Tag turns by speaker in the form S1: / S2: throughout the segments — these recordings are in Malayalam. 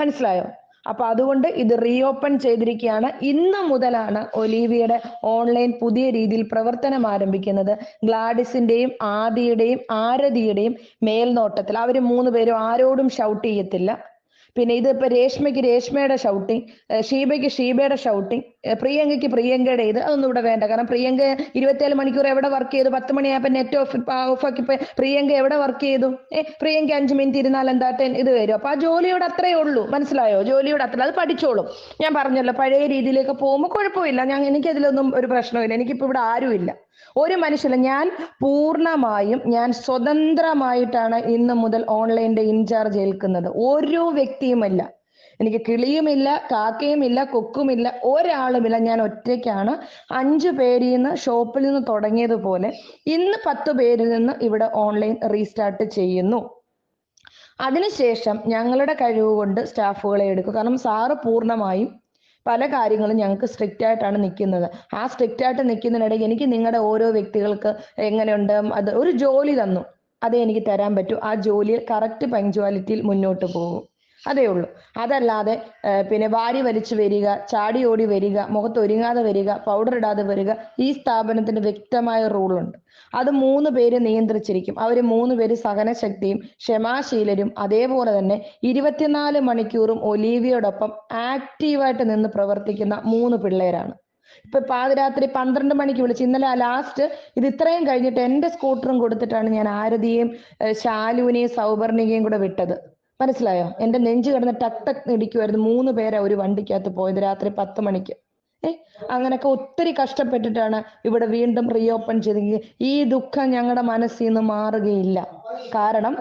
S1: മനസ്സിലായോ? അപ്പൊ അതുകൊണ്ട് ഇത് റീഓപ്പൺ ചെയ്തിരിക്കുകയാണ്. ഇന്ന് മുതലാണ് ഒലീവിയുടെ ഓൺലൈൻ പുതിയ രീതിയിൽ പ്രവർത്തനം ആരംഭിക്കുന്നത്. ഗ്ലാഡിസിന്റെയും ആദിയുടെയും ആരതിയുടെയും മേൽനോട്ടത്തിൽ. അവർ മൂന്ന് പേരും ആരോടും ഷൗട്ട് ചെയ്യത്തില്ല. പിന്നെ ഇത് ഇപ്പൊ രേഷ്മയ്ക്ക് രേഷ്മയുടെ ഷൗട്ടിങ് ഷീബയ്ക്ക് ഷീബയുടെ ഷൗട്ടിങ് പ്രിയങ്കയ്ക്ക് പ്രിയങ്കയുടെ ഇത് അതൊന്നും ഇവിടെ വേണ്ട. കാരണം പ്രിയങ്ക ഇരുപത്തിയേഴ് മണിക്കൂർ എവിടെ വർക്ക് ചെയ്തു? പത്ത് മണിയായപ്പോ നെറ്റ് ഓഫ് ഓഫ് ആക്കി പ്രിയങ്ക എവിടെ വർക്ക് ചെയ്തു? ഏ പ്രിയങ്ക അഞ്ച് മിനിറ്റ് ഇരുന്നാൽ എന്താ ടെൻ ഇത് വരും. അപ്പൊ ആ ജോലിയോട് അത്രേ ഉള്ളൂ. മനസ്സിലായോ? ജോലിയോട് അത്ര അത് പഠിച്ചോളും. ഞാൻ പറഞ്ഞല്ലോ പഴയ രീതിയിലേക്ക് പോകുമ്പോൾ കുഴപ്പമില്ല. ഞാൻ എനിക്കതിലൊന്നും ഒരു പ്രശ്നമില്ല എനിക്കിപ്പോ ഇവിടെ ആരുമില്ല. ഒരു മനുഷ്യല്ല ഞാൻ പൂർണമായും ഞാൻ സ്വതന്ത്രമായിട്ടാണ് ഇന്ന് മുതൽ ഓൺലൈന്റെ ഇൻചാർജ് ഏൽക്കുന്നത്. ഓരോ വ്യക്തിയുമല്ല. എനിക്ക് കിളിയുമില്ല കാക്കയുമില്ല കൊക്കുമില്ല ഒരാളുമില്ല. ഞാൻ ഒറ്റയ്ക്കാണ്. അഞ്ചു പേരിൽ നിന്ന് ഷോപ്പിൽ നിന്ന് തുടങ്ങിയതുപോലെ ഇന്ന് പത്ത് പേരിൽ നിന്ന് ഇവിടെ ഓൺലൈൻ റീസ്റ്റാർട്ട് ചെയ്യുന്നു. അതിനുശേഷം ഞങ്ങളുടെ കഴിവ് കൊണ്ട് സ്റ്റാഫുകളെ എടുക്കും. കാരണം സാറ് പൂർണമായും പല കാര്യങ്ങളും ഞങ്ങൾക്ക് സ്ട്രിക്റ്റ് ആയിട്ടാണ് നിൽക്കുന്നത് ആ സ്ട്രിക്റ്റ് ആയിട്ട് നിൽക്കുന്നതിനിടയിൽ എനിക്ക് നിങ്ങളുടെ ഓരോ വ്യക്തികൾക്ക് എങ്ങനെയുണ്ട്? അത് ഒരു ജോലി തന്നു. അതേ എനിക്ക് തരാൻ പറ്റൂ. ആ ജോലിയിൽ കറക്റ്റ് പങ്ക്ച്വാലിറ്റിയിൽ മുന്നോട്ട് പോകും. അതേ ഉള്ളൂ. അതല്ലാതെ പിന്നെ വാരി വലിച്ചു വരിക ചാടി ഓടി വരിക മുഖത്ത് ഒരുങ്ങാതെ വരിക പൗഡർ ഇടാതെ വരിക ഈ സ്ഥാപനത്തിന് വ്യക്തമായ റൂളുണ്ട് അത് മൂന്ന് പേര് നിയന്ത്രിച്ചിരിക്കും. അവർ മൂന്ന് പേര് സഹനശക്തിയും ക്ഷമാശീലരും അതേപോലെ തന്നെ ഇരുപത്തിനാല് മണിക്കൂറും ഒലീവിയോടൊപ്പം ആക്റ്റീവായിട്ട് നിന്ന് പ്രവർത്തിക്കുന്ന മൂന്ന് പിള്ളേരാണ്. ഇപ്പൊ പാതിരാത്രി പന്ത്രണ്ട് മണിക്ക് വിളിച്ച് ഇന്നലെ ലാസ്റ്റ് ഇത് ഇത്രയും കഴിഞ്ഞിട്ട് എന്റെ സ്കൂട്ടറും കൊടുത്തിട്ടാണ് ഞാൻ ആരതിയെയും ശാലുവിനെയും സൗപർണികയും കൂടെ വിട്ടത്. മനസ്സിലായോ? എന്റെ നെഞ്ച് കിടന്ന് ടക് ടക് ഇടിക്കുമായിരുന്നു മൂന്ന് പേരെ ഒരു വണ്ടിക്കകത്ത് പോയത് രാത്രി പത്ത് മണിക്ക്. ഏ? അങ്ങനൊക്കെ ഒത്തിരി കഷ്ടപ്പെട്ടിട്ടാണ് ഇവിടെ വീണ്ടും റീഓപ്പൺ ചെയ്തെങ്കിൽ ഈ ദുഃഖം ഞങ്ങളുടെ മനസ്സിൽ നിന്ന് മാറുകയില്ല. കാരണം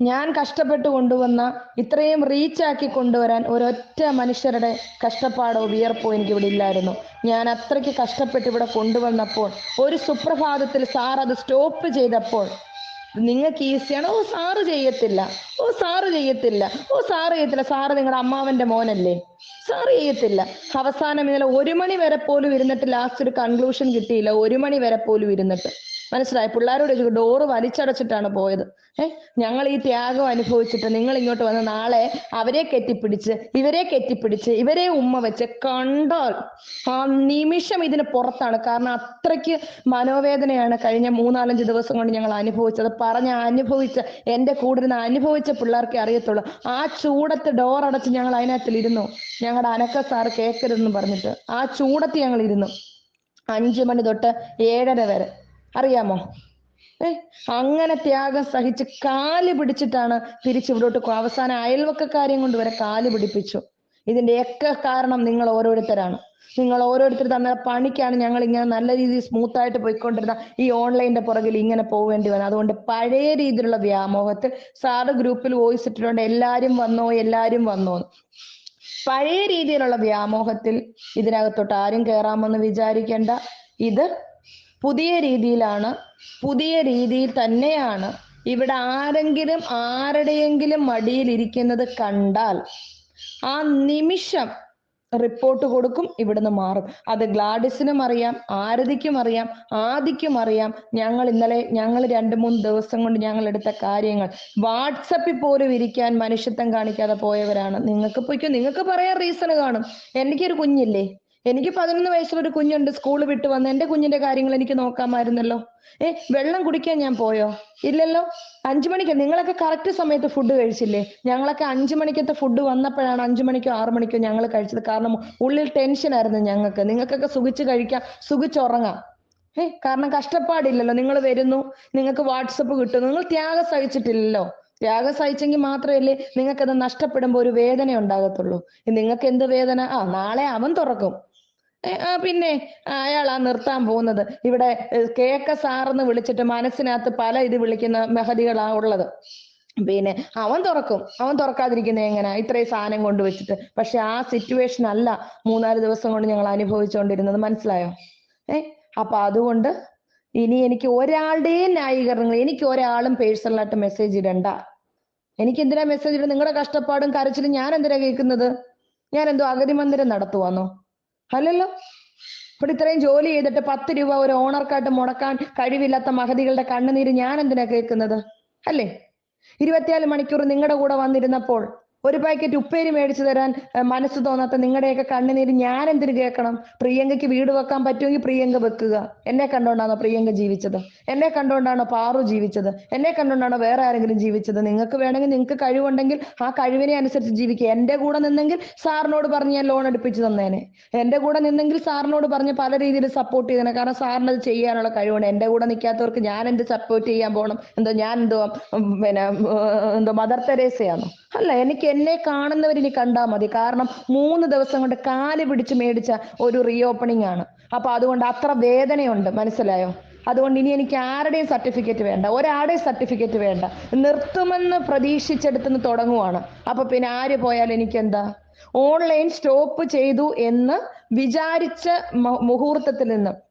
S1: ഞാൻ കഷ്ടപ്പെട്ട് കൊണ്ടുവന്ന ഇത്രയും റീച്ച് ആക്കി കൊണ്ടുവരാൻ ഒരൊറ്റ മനുഷ്യരുടെ കഷ്ടപ്പാടോ വിയർപ്പോ എനിക്ക് ഇവിടെ ഇല്ലായിരുന്നു. ഞാൻ അത്രയ്ക്ക് കഷ്ടപ്പെട്ട് ഇവിടെ കൊണ്ടുവന്നപ്പോൾ ഒരു സുപ്രഭാതത്തിൽ സാർ അത് സ്റ്റോപ്പ് ചെയ്തപ്പോൾ നിങ്ങൾക്ക് ഈസിയാണ് ഓ സാറ് ചെയ്യത്തില്ല. ഓ സാറ് ചെയ്യത്തില്ല. ഓ സാറ് ചെയ്യത്തില്ല. സാറ് നിങ്ങളുടെ അമ്മാവന്റെ മോനല്ലേ? സാറ് ചെയ്യത്തില്ല. അവസാനം ഇന്നലെ ഒരു മണി വരെ പോലും ഇരുന്നിട്ട് ലാസ്റ്റ് ഒരു കൺക്ലൂഷൻ കിട്ടിയില്ല. ഒരു മണി വരെ പോലും ഇരുന്നിട്ട്. മനസ്സിലായി? പിള്ളേരോട് ചോദിച്ചു ഡോറ് വലിച്ചടച്ചിട്ടാണ് പോയത്. ഏഹ് ഞങ്ങൾ ഈ ത്യാഗം അനുഭവിച്ചിട്ട് നിങ്ങൾ ഇങ്ങോട്ട് വന്ന് നാളെ അവരെ കെട്ടിപ്പിടിച്ച് ഇവരെ കെട്ടിപ്പിടിച്ച് ഇവരെ ഉമ്മ വെച്ച് കണ്ടാൽ ആ നിമിഷം ഇതിന് പുറത്താണ്. കാരണം അത്രയ്ക്ക് മനോവേദനയാണ് കഴിഞ്ഞ മൂന്നാലഞ്ച് ദിവസം കൊണ്ട് ഞങ്ങൾ അനുഭവിച്ചത്. പറഞ്ഞ അനുഭവിച്ച എന്റെ കൂടെ ഇരുന്ന് അനുഭവിച്ച പിള്ളേർക്കേ അറിയത്തുള്ളൂ. ആ ചൂടത്ത് ഡോർ അടച്ച് ഞങ്ങൾ അതിനകത്തിലിരുന്നു ഞങ്ങളുടെ അനക്ക സാറ് കേൾക്കരുതെന്ന് പറഞ്ഞിട്ട് ആ ചൂടത്ത് ഞങ്ങൾ ഇരുന്നു. അഞ്ചു മണി തൊട്ട് ഏഴര വരെ. അറിയാമോ? ഏ? അങ്ങനെ ത്യാഗം സഹിച്ച് കാൽ പിടിച്ചിട്ടാണ് തിരിച്ചിവിടോട്ട് അവസാന അയൽവക്കക്കാരെയും കൊണ്ട് വരെ കാൽ പിടിപ്പിച്ചു. ഇതിന്റെ ഇതിന്റെയൊക്കെ കാരണം നിങ്ങൾ ഓരോരുത്തരാണ്. നിങ്ങൾ ഓരോരുത്തർ തന്ന പണിക്കാണ് ഞങ്ങൾ ഇങ്ങനെ നല്ല രീതിയിൽ സ്മൂത്ത് ആയിട്ട് പോയിക്കൊണ്ടിരുന്ന ഈ ഓൺലൈന്റെ പുറകിൽ ഇങ്ങനെ പോവേണ്ടി വന്നത്. അതുകൊണ്ട് പഴയ രീതിയിലുള്ള വ്യാമോഹത്തിൽ സാറ് ഗ്രൂപ്പിൽ വോയിസ് ഇട്ടിട്ടുണ്ട്. എല്ലാരും വന്നോ എല്ലാരും വന്നോ പഴയ രീതിയിലുള്ള വ്യാമോഹത്തിൽ ഇതിനകത്തോട്ട് ആരും കയറാമെന്ന് വിചാരിക്കേണ്ട. ഇത് പുതിയ രീതിയിലാണ് പുതിയ രീതിയിൽ തന്നെയാണ് ഇവിടെ ആരെങ്കിലും ആരുടെയെങ്കിലും മടിയിൽ ഇരിക്കുന്നത് കണ്ടാൽ ആ നിമിഷം റിപ്പോർട്ട് കൊടുക്കും ഇവിടുന്ന് മാറും. അത് ഗ്ലാഡിസിനും അറിയാം ആരതിക്കും അറിയാം ആദിക്കും അറിയാം. ഞങ്ങൾ ഇന്നലെ ഞങ്ങൾ രണ്ട് മൂന്ന് ദിവസം കൊണ്ട് ഞങ്ങൾ എടുത്ത കാര്യങ്ങൾ. വാട്സപ്പിൽ പോലും ഇരിക്കാൻ മനുഷ്യത്വം കാണിക്കാതെ പോയവരാണ്. നിങ്ങൾക്ക് പോയിക്കോ? നിങ്ങൾക്ക് പറയാൻ റീസൺ കാണും. എനിക്കൊരു കുഞ്ഞില്ലേ? എനിക്ക് പതിനൊന്ന് വയസ്സുള്ള ഒരു കുഞ്ഞുണ്ട് സ്കൂൾ വിട്ട് വന്ന്. എന്റെ കുഞ്ഞിന്റെ കാര്യങ്ങൾ എനിക്ക് നോക്കാമായിരുന്നല്ലോ. ഏ വെള്ളം കുടിക്കാൻ ഞാൻ പോയോ? ഇല്ലല്ലോ. അഞ്ചു മണിക്ക് നിങ്ങളൊക്കെ കറക്റ്റ് സമയത്ത് ഫുഡ് കഴിച്ചില്ലേ? ഞങ്ങളൊക്കെ അഞ്ചു മണിക്കത്തെ ഫുഡ് വന്നപ്പോഴാണ് അഞ്ചു മണിക്കോ ആറു മണിക്കോ ഞങ്ങൾ കഴിച്ചത്. കാരണം ഉള്ളിൽ ടെൻഷൻ ആയിരുന്നു ഞങ്ങൾക്ക്. നിങ്ങൾക്കൊക്കെ സുഖിച്ച് കഴിക്കാം സുഖിച്ചുറങ്ങാം. ഏ കാരണം കഷ്ടപ്പാടില്ലല്ലോ. നിങ്ങൾ വരുന്നു നിങ്ങൾക്ക് വാട്സപ്പ് കിട്ടുന്നു. നിങ്ങൾ ത്യാഗം സഹിച്ചിട്ടില്ലല്ലോ. ത്യാഗം സഹിച്ചെങ്കിൽ മാത്രമല്ലേ നിങ്ങൾക്കത് നഷ്ടപ്പെടുമ്പോൾ ഒരു വേദന ഉണ്ടാകത്തുള്ളൂ നിങ്ങൾക്ക് എന്ത് വേദന? ആ നാളെ അവൻ തുറക്കും. പിന്നെ അയാളാ നിർത്താൻ പോകുന്നത്. ഇവിടെ കെ കേക്ക സാറെന്ന് വിളിച്ചിട്ട് മനസ്സിനകത്ത് പല ഇത് വിളിക്കുന്ന മെഹദികളാ ഉള്ളത്. പിന്നെ അവൻ തുറക്കും. അവൻ തുറക്കാതിരിക്കുന്നത് എങ്ങനെ? ഇത്രയും സാധനം കൊണ്ട് വെച്ചിട്ട്. പക്ഷെ ആ സിറ്റുവേഷൻ അല്ല മൂന്നാൽ ദിവസം കൊണ്ട് ഞങ്ങൾ അനുഭവിച്ചുകൊണ്ടിരുന്നത്. മനസ്സിലായോ? ഏ അപ്പൊ അതുകൊണ്ട് ഇനി എനിക്ക് ഒരാളുടെയും ന്യായീകരണങ്ങൾ എനിക്ക് ഒരാളും പേഴ്സണലായിട്ട് മെസ്സേജ് ഇടണ്ട. എനിക്ക് എന്തിനാ മെസ്സേജ് ഇടുന്നത്? നിങ്ങളുടെ കഷ്ടപ്പാടും കരച്ചിലും ഞാൻ എന്തിനാ കേൾക്കുന്നത്? ഞാൻ എന്തോ അഗതി മന്ദിരം നടത്തുവാന്നോ? അല്ലല്ലോ. ഇവിടെ ഇത്രയും ജോലി ചെയ്തിട്ട് പത്ത് രൂപ ഒരു ഓണർക്കായിട്ട് മുടക്കാൻ കഴിവില്ലാത്ത മഹതികളുടെ കണ്ണുനീര് ഞാൻ എന്തിനാ കേൾക്കുന്നത്? അല്ലേ? ഇരുപത്തിനാല് മണിക്കൂർ നിങ്ങളുടെ കൂടെ വന്നിരുന്നപ്പോൾ ഒരു പാക്കറ്റ് ഉപ്പേരി മേടിച്ചു തരാൻ മനസ്സ് തോന്നാത്ത നിങ്ങളുടെയൊക്കെ കണ്ണുനീര് ഞാൻ എന്തിനു കേൾക്കണം? പ്രിയങ്കയ്ക്ക് വീട് വെക്കാൻ പറ്റുമെങ്കിൽ പ്രിയങ്ക വെക്കുക. എന്നെ കണ്ടോണ്ടാണോ പ്രിയങ്ക ജീവിച്ചത്? എന്നെ കണ്ടോണ്ടാണോ പാറു ജീവിച്ചത്? എന്നെ കണ്ടോണ്ടാണോ വേറെ ആരെങ്കിലും ജീവിച്ചത്? നിങ്ങൾക്ക് വേണമെങ്കിൽ നിങ്ങൾക്ക് കഴിവുണ്ടെങ്കിൽ ആ കഴിവിനെ അനുസരിച്ച് ജീവിക്കുക. എന്റെ കൂടെ നിന്നെങ്കിൽ സാറിനോട് പറഞ്ഞ് ഞാൻ ലോൺ എടുപ്പിച്ചു തന്നേനെ. എന്റെ കൂടെ നിന്നെങ്കിൽ സാറിനോട് പറഞ്ഞ് പല രീതിയിൽ സപ്പോർട്ട് ചെയ്തേനെ. കാരണം സാറിന് അത് ചെയ്യാനുള്ള കഴിവുണ്ട് എന്റെ കൂടെ നിൽക്കാത്തവർക്ക് ഞാൻ എന്ത് സപ്പോർട്ട് ചെയ്യാൻ പോകണം എന്തോ ഞാൻ എന്തോ പിന്നെ എന്തോ മദർ തെരേസയാണോ അല്ല എനിക്ക് എന്നെ കാണുന്നവർ ഇനി കണ്ടാൽ മതി. കാരണം മൂന്ന് ദിവസം കൊണ്ട് കാൽ പിടിച്ച് മേടിച്ച ഒരു റീഓപ്പണിംഗ് ആണ്. അപ്പൊ അതുകൊണ്ട് അത്ര വേദനയുണ്ട്. മനസ്സിലായോ? അതുകൊണ്ട് ഇനി എനിക്ക് ആരുടെയും സർട്ടിഫിക്കറ്റ് വേണ്ട. ഒരാളുടെയും സർട്ടിഫിക്കറ്റ് വേണ്ട. നിർത്തുമെന്ന് പ്രതീക്ഷിച്ചെടുത്തുനിന്ന് തുടങ്ങുവാണ്. അപ്പൊ പിന്നെ ആര് പോയാൽ എനിക്ക് എന്താ ഓൺലൈൻ സ്റ്റോപ്പ് ചെയ്തു എന്ന് വിചാരിച്ച മുഹൂർത്തത്തിൽ നിന്ന്.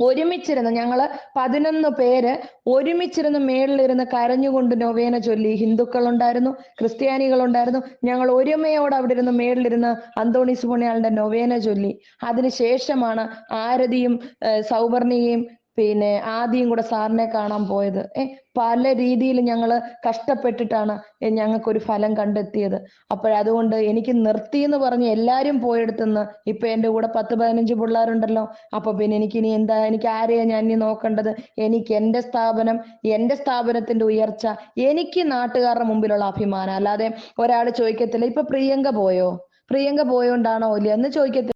S1: ഒരുമിച്ചിരുന്ന് ഞങ്ങൾ പതിനൊന്ന് പേര് ഒരുമിച്ചിരുന്ന് മേളിലിരുന്ന് കരഞ്ഞുകൊണ്ട് നൊവേന ചൊല്ലി ഹിന്ദുക്കളുണ്ടായിരുന്നു ക്രിസ്ത്യാനികളുണ്ടായിരുന്നു. ഞങ്ങൾ ഒരുമയോട് അവിടെ ഇരുന്ന് മേളിലിരുന്ന് അന്തോണീസ് പുണ്യാളിന്റെ നൊവേന ചൊല്ലി. അതിനുശേഷമാണ് ആരതിയും സൗവർണികയും പിന്നെ ആദ്യം കൂടെ സാറിനെ കാണാൻ പോയത്. ഏ പല രീതിയിൽ ഞങ്ങൾ കഷ്ടപ്പെട്ടിട്ടാണ് ഞങ്ങൾക്ക് ഒരു ഫലം കണ്ടെത്തിയത്. അപ്പോഴതുകൊണ്ട് എനിക്ക് നിർത്തി എന്ന് പറഞ്ഞ് എല്ലാരും പോയെടുത്തുനിന്ന് ഇപ്പൊ എന്റെ കൂടെ പത്ത് പതിനഞ്ച് പിള്ളേരുണ്ടല്ലോ. അപ്പൊ പിന്നെ എനിക്ക് ഇനി എന്താ എനിക്ക് ആരെയാ ഞാൻ ഇനി നോക്കേണ്ടത്? എനിക്ക് എന്റെ സ്ഥാപനം എന്റെ സ്ഥാപനത്തിന്റെ ഉയർച്ച എനിക്ക് നാട്ടുകാരുടെ മുമ്പിലുള്ള അഭിമാനം. അല്ലാതെ ഒരാൾ ചോദിക്കത്തില്ല ഇപ്പൊ പ്രിയങ്ക പോയോ? പ്രിയങ്ക പോയോണ്ടാണോ ഇല്ല? എന്ന് ചോദിക്കത്തില്ല.